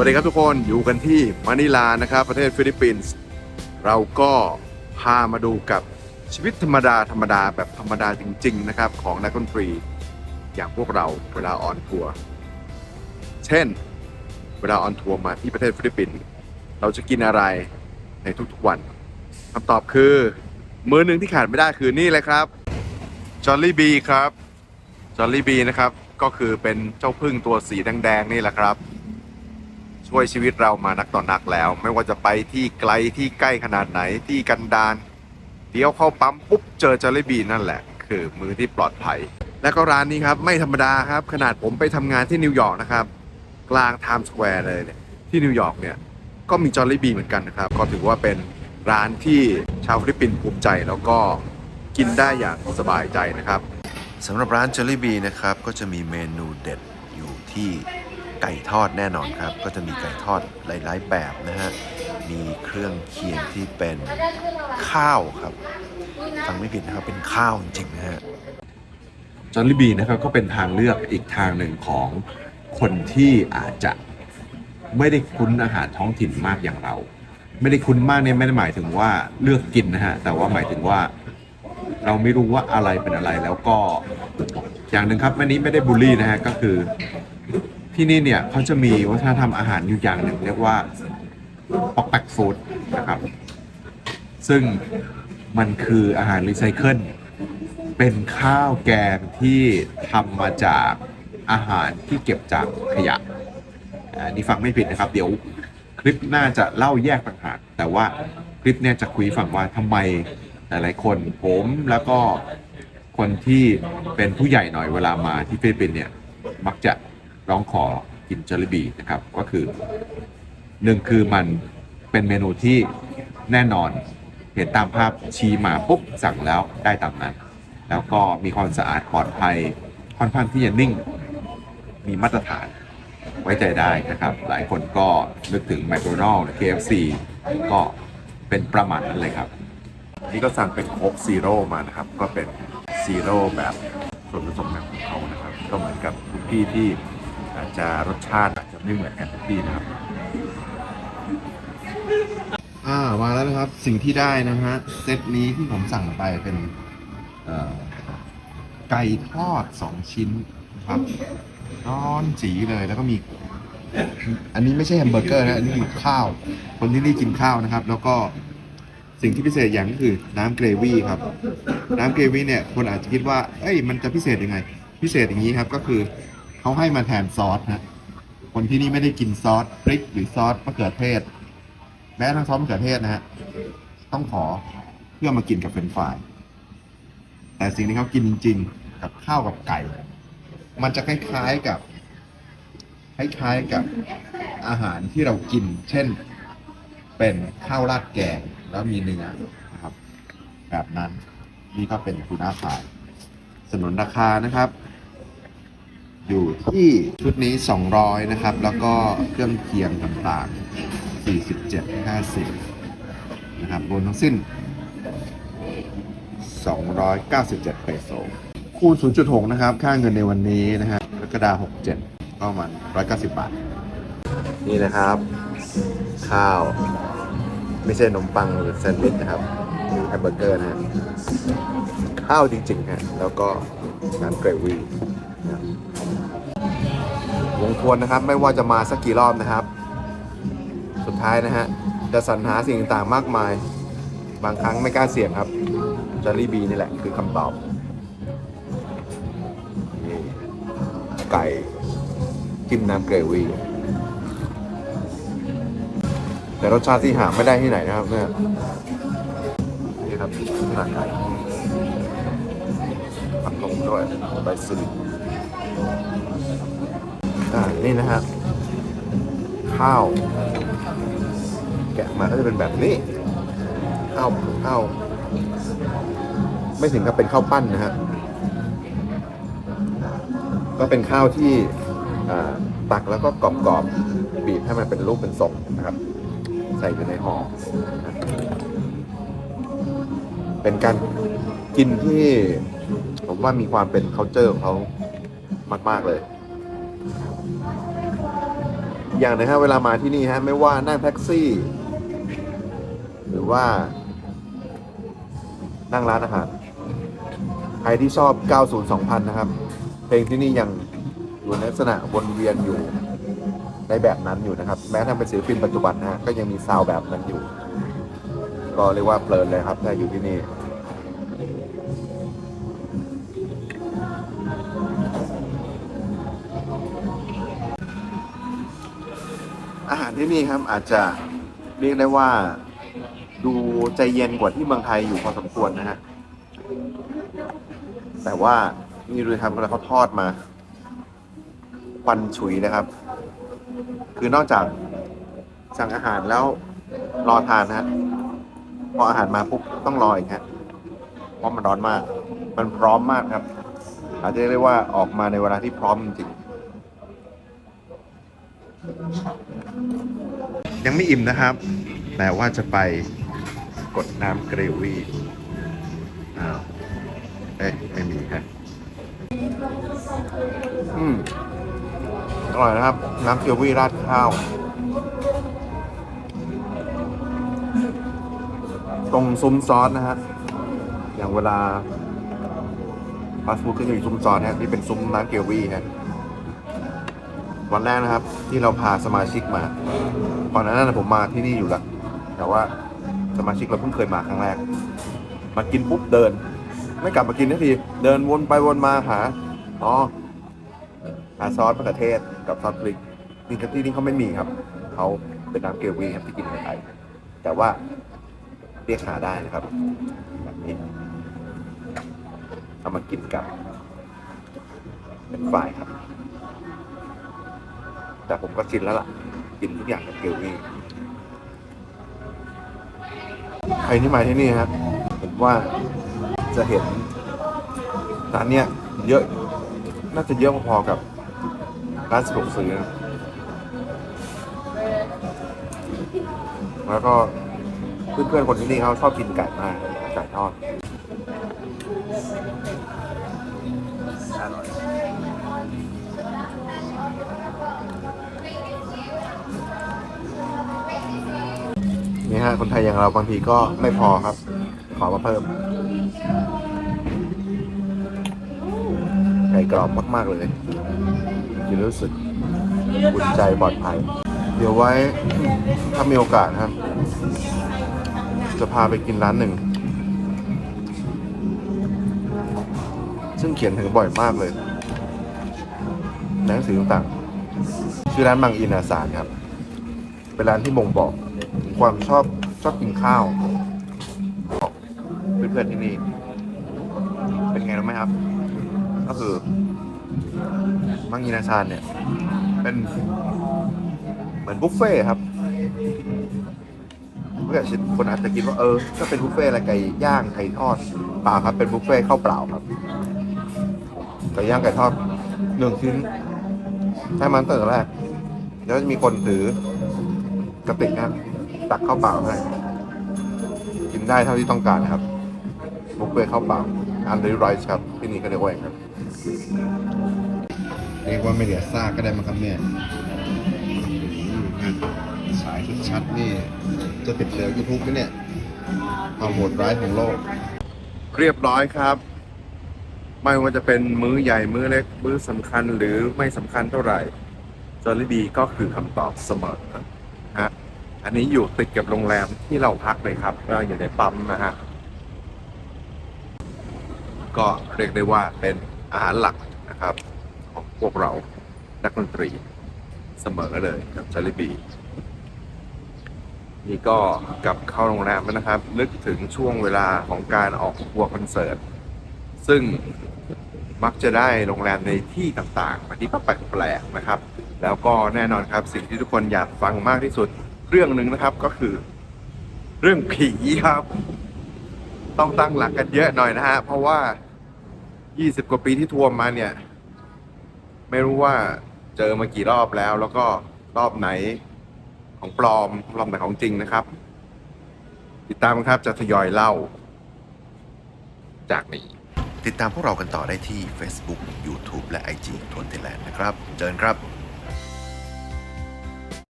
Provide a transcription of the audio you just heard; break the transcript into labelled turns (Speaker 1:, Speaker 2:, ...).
Speaker 1: วัสดีครับทุกคนอยู่กันที่มะนิลานะครับ ประเทศฟิลิปปินส์เราก็พามาดูกับชีวิตธรรมดาธรรมดาแบบธรรมดาจริง ๆ นะครับ ของนักดนตรีอย่างพวกเราเวลาออนทัวร์เช่น เวลาออนทัวร์มาที่ประเทศฟิลิปปินส์เราจะกินอะไรในทุกๆวันคำตอบคือ มื้อหนึ่งที่ขาดไม่ได้คือนี่เลยครับจอลลี่บีครับจอลลี่บีนะครับก็คือเป็นเจ้าพึ่งตัวสีแดงๆนี่แหละครับ ช่วยชีวิตเรามานักต่อนนักแล้ว ไม่ว่าจะไปที่ไกลที่ใกล้ขนาดไหนที่กันดานเดี๋ยวเข้าปั๊มปุ๊บเจอจอลลี่บีนั่นแหละ คือมือที่ปลอดภัย และก็ร้านนี้ครับไม่ธรรมดาครับ ขนาดผมไปทำงานที่นิวยอร์กนะครับ กลางไทม์สแควร์เลยเนี่ยที่นิวยอร์กเนี่ยก็มีจอลลี่บีเหมือนกันนะครับ ก็ถือว่าเป็นร้านที่ชาวฟิลิปปินส์ภูมิใจแล้วก็กินได้อย่างสบายใจนะครับสำหรับร้านจอลลี่บีนะครับก็จะมีเมนูเด็ดอยู่ที่ ไก่ทอดแน่นอนครับ ก็จะมีไก่ทอดหลายๆแบบนะฮะ มีเครื่องเคียงที่เป็นข้าวครับฟังไม่ผิดนะครับเป็นข้าวจริงๆนะฮะจอร์ลีบีนะครับก็เป็นทางเลือกอีกทางหนึ่งของคนที่อาจจะไม่ได้คุ้นอาหารท้องถิ่นมากอย่างเรา ไม่ได้คุ้นมากเนี่ยไม่ได้หมายถึงว่าเลือกกินนะฮะแต่ว่าหมายถึงว่าเราไม่รู้ว่าอะไรเป็นอะไรแล้วก็อย่างหนึ่งครับอันนี้ไม่ได้บูลลี่นะฮะก็คือ ที่นี่เนี่ยเขาจะมีวัฒนธรรมอาหารอยู่อย่างหนึ่งเรียกว่าปอกแปกฟู้ดนะครับ ซึ่งมันคืออาหารรีไซเคิลเป็นข้าวแกงที่ทำมาจากอาหารที่เก็บจากขยะอันนี้ฟังไม่ผิดนะครับ เดี๋ยวคลิปน่าจะเล่าแยกต่างหากแต่ว่าคลิปเนี่ยจะคุยฝั่งว่าทำไมหลายๆคนผมแล้วก็คนที่เป็นผู้ใหญ่หน่อยเวลามาที่ฟิลิปปินส์เนี่ยมักจะ ร้องขอกินจาลิบีนะครับก็คือหนึ่งคือมันเป็นเมนูที่แน่นอนเห็นตามภาพชี้มาปุ๊บสั่งแล้วได้ตามนั้น แล้วก็มีความสะอาดปลอดภัยค่อนข้างที่จะนิ่ง มีมาตรฐานไว้ใจได้นะครับ หลายคนก็นึกถึง McDonald's หรือ KFC ก็เป็นประมาณนั้นเลยครับ นี่ก็สั่งเป็นโค้กซีโร่มานะครับ ก็เป็นซีโร่แบบส่วนผสมแบบของเขานะครับ ก็เหมือนกับทุกที่ที่ จะรสชาติอาจจะไม่เหมือนกันทุกที่นะครับ อ่ามาแล้วนะครับสิ่งที่ได้นะฮะเซตนี้ที่ผมสั่งไปเป็นไก่ทอดสองชิ้นนะครับร้อนจีเลยแล้วก็มี อันนี้ไม่ใช่แฮมเบอร์เกอร์นะอันนี้คือข้าว คนที่นี่กินข้าวนะครับ แล้วก็สิ่งที่พิเศษอย่างก็คือน้ำเกรวี่ครับ น้ำเกรวี่เนี่ยคนอาจจะคิดว่า เอ้ยมันจะพิเศษยังไง พิเศษอย่างนี้ครับก็คือ เขาให้มาแทนซอสนะคนที่นี่ไม่ได้กินซอสพริกหรือซอสมะเขือเทศ แม้ทั้งซอสมะเขือเทศนะฮะต้องขอเพื่อมากินกับเฟรนฟรายแต่สิ่งที่เขากินจริงๆกับข้าวกับไก่ มันจะคล้ายๆกับคล้ายๆกับอาหารที่เรากิน เช่นเป็นข้าวราดแกงแล้วมีเนื้อนะครับ แบบนั้นนี่ก็เป็นทูน่าฟายสนุนราคานะครับ อยู่ที่ชุดนี้ 200 นะครับ แล้วก็เครื่องเคียงต่างๆ 47 50 นะครับรวมทั้งสิ้น 297 เปโซคูณ 0.6 นะครับ ค่าเงินในวันนี้นะฮะกรกฎาคม67ก็ประมาณ 190 บาท นี่นะครับ ข้าว ไม่ใช่ขนมปังหรือแซนด์วิชนะครับคือแฮมเบอร์เกอร์นะฮะข้าวจริงๆฮะแล้วก็น้ำเกรวี่ นะควงทวนนะครับ ไม่ว่าจะมาสักกี่รอบนะครับ สุดท้ายนะฮะจะสรรหาสิ่งต่างมากมาย บางครั้งไม่กล้าเสี่ยงครับจอรี่บีนี่แหละคือคำตอบไก่จิ้มน้ำเกรวี่แต่รสชาติที่หาไม่ได้ที่ไหนนะครับเนี่ยนี่ครับหน้าไก่ผักลงด้วยใบซี อ่านี่นะฮะข้าว แกะมาก็จะเป็นแบบนี้ข้าวข้าวไม่ถึงกับเป็นข้าวปั้นนะฮะก็เป็นข้าวที่ตักแล้วก็กรอบๆบีบให้มันเป็นรูปเป็นทรงนะครับ ใส่อยู่ในห่อเป็นการกินที่ผมว่ามีความเป็น c u เจอร์ของเขามาก ๆ เลย อย่างหนึงฮะเวลามาที่นี่ฮะไม่ว่านั่งแท็กซี่ หรือว่า นั่งร้านอาหารใครที่ชอบ 90 2000 นะครับ เพลงที่นี่ยังอยู่ในลักษณะวนเวียนอยู่ในแบบนั้นอยู่นะครับ แม้ทั้งเป็นศิลปินปัจจุบันนะฮะก็ยังมีซาวแบบนั้นอยู่ ก็เรียกว่าเพลินเลยครับถ้าอยู่ที่นี่ ที่นี่ครับอาจจะเรียกได้ว่าดูใจเย็นกว่าที่เมืองไทยอยู่พอสมควรนะฮะ แต่ว่านี่ดูครับเวลาเขาทอดมาควันฉุยนะครับ คือนอกจากสั่งอาหารแล้วรอทานนะฮะพออาหารมาปุ๊บต้องรออีกฮะเพราะมันร้อนมาก มันพร้อมมากครับ อาจจะเรียกว่าออกมาในเวลาที่พร้อมจริง ยังไม่อิ่มนะครับ แต่ว่าจะไปกดน้ำเกรวี่อ้าวเอ๊ะไม่มีฮะอืมอร่อยนะครับ น้ำเกี๊ยววี่ราดข้าว ตรงซุ้มซอสนะฮะ อย่างเวลาฟาสต์ฟู้ดก็จะมีซุ้มซอสนะฮะที่เป็นซุ้มน้ำเกี๊ยววี่ฮะ วันแรกนะครับ ที่เราพาสมาชิกมาก่อนหน้านั้นผมมาที่นี่อยู่แล้วแต่ว่าสมาชิกเราเพิ่งเคยมาครั้งแรก มากินปุ๊บเดิน ไม่กลับมากินทันที เดินวนไปวนมาหาอ๋อหาซอสมะเขือเทศกับซอสพริกจริงๆที่นี่เขาไม่มีครับเขาเป็นน้ำเกลวีครับที่กินในไทยแต่ว่าเรียกหาได้นะครับแบบนี้เอามากินกับเป็นฝ่ายครับ แต่ผมก็ชินแล้วล่ะ กินทุกอย่างกับเกลวี่ใครที่มาที่นี่ครับผมว่าจะเห็นร้านเนี้ยเยอะ น่าจะเยอะพอๆกับร้านสะดวกซื้อนะแล้วก็เพื่อนๆคนที่นี่เขาชอบกินไก่มากไก่ทอดอร่อย นี่ฮะคนไทยอย่างเราบางทีก็ไม่พอครับ ขอมาเพิ่ม ไก่กรอบมาก ๆ เลยกินรู้สึกอุ่นใจปลอดภัย เดี๋ยวไว้ถ้ามีโอกาสครับ จะพาไปกินร้านหนึ่ง ซึ่งเขียนถึงบ่อยมากเลยในหนังสือต่างๆชื่อร้านบางอินอาสารครับ เป็นร้านที่บ่งบอก ความชอบชอบกินข้าวของเพื่อนๆที่นี่ เป็นไงรู้ไหมครับ ก็คือ มังอีนาชานเนี่ย เป็น เหมือนบุฟเฟ่ครับเมื่อนคนอาจจะคิดว่าเออ ก็เป็นบุฟเฟ่อะไรไก่ย่างไก่ทอดเปล่าครับ เป็นบุฟเฟ่ข้าวเปล่าครับไก่ย่างไก่ทอดหนึ่งชิ้นให้มันตั้งแต่แรกแล้วจะมีคนถือกระติกนะครับ ตักข้าวเปล่าให้ กินได้เท่าที่ต้องการนะครับบุฟเฟ่ข้าวเปล่าอันเดอร์ไรส์ครับ ที่นี่ก็เรียกว่าอย่างนั้นเรียกว่าไม่เหลือซากก็ได้มั้งครับเนี่ยสายชัดๆนี่ จะติดเหลือยูทูบไหมเนี่ยความโหดร้ายของโลก เรียบร้อยครับ ไม่ว่าจะเป็นมื้อใหญ่มื้อเล็ก มื้อสำคัญหรือไม่สำคัญเท่าไหร่จอร์ดีก็คือคำตอบเสมอ อันนี้อยู่ติดกับโรงแรมที่เราพักเลยครับก็อยู่ในปั๊มนะฮะก็เรียกได้ว่าเป็นอาหารหลักนะครับ ของพวกเรานักดนตรีเสมอเลยกับจาริบีนี่ก็กลับเข้าโรงแรมแล้วนะครับ นึกถึงช่วงเวลาของการออกทัวร์คอนเสิร์ต ซึ่งมักจะได้โรงแรมในที่ต่างๆมาที่แปลกๆนะครับ แล้วก็แน่นอนครับสิ่งที่ทุกคนอยากฟังมากที่สุด เรื่องหนึ่งนะครับก็คือ เรื่องผีครับ ต้องตั้งหลักกันเยอะหน่อยนะฮะเพราะว่า 20 กว่าปีที่ทัวร์มาเนี่ย ไม่รู้ว่าเจอมากี่รอบแล้ว แล้วก็รอบไหนของปลอมรอบไหนของจริงนะครับ ติดตามครับจะทยอยเล่า จากนี้
Speaker 2: ติดตามพวกเรากันต่อได้ที่ Facebook YouTube และ IG ทวนไทแลนด์นะครับ เจอกันครับ